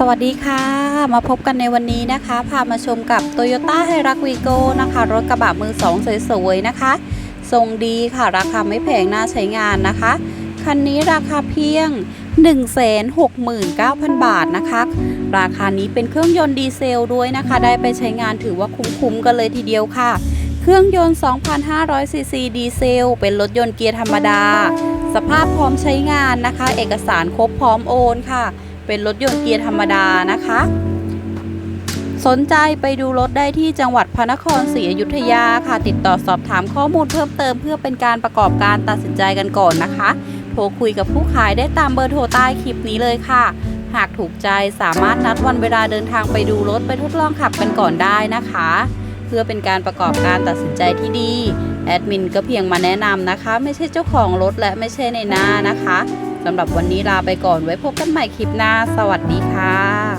สวัสดีค่ะ มาพบกันในวันนี้นะคะ พามาชมกับ Toyota h i r u x v i g o นะคะ รถกระบะมือสองสวยๆนะคะ ทรงดีค่ะ ราคาไม่แพงน่าใช้งานนะคะ คันนี้ราคาเพียง 169,000 บาทนะคะ ราคานี้เป็นเครื่องยนต์ดีเซลด้วยนะคะ ได้ไปใช้งานถือว่าคุ้มๆกันเลยทีเดียวค่ะ เครื่องยนต์2,500ซีซีดีเซล เป็นรถยนต์เกียร์ธรรมดา สภาพพร้อมใช้งานนะคะ เอกสารครบพร้อมโอนค่ะ เป็นรถยนต์เกียร์ธรรมดานะคะ สนใจไปดูรถได้ที่จังหวัดพระนครศรีอยุธยาค่ะ ติดต่อสอบถามข้อมูลเพิ่มเติมเพื่อเป็นการประกอบการตัดสินใจกันก่อนนะคะ โทรคุยกับผู้ขายได้ตามเบอร์โทรใต้คลิปนี้เลยค่ะ หากถูกใจสามารถนัดวันเวลาเดินทางไปดูรถไปทดลองขับกันก่อนได้นะคะ เพื่อเป็นการประกอบการตัดสินใจที่ดีแอดมินก็เพียงมาแนะนำนะคะ ไม่ใช่เจ้าของรถและไม่ใช่ในหน้านะคะ สำหรับวันนี้ลาไปก่อนไว้พบกันใหม่คลิปหน้า สวัสดีค่ะ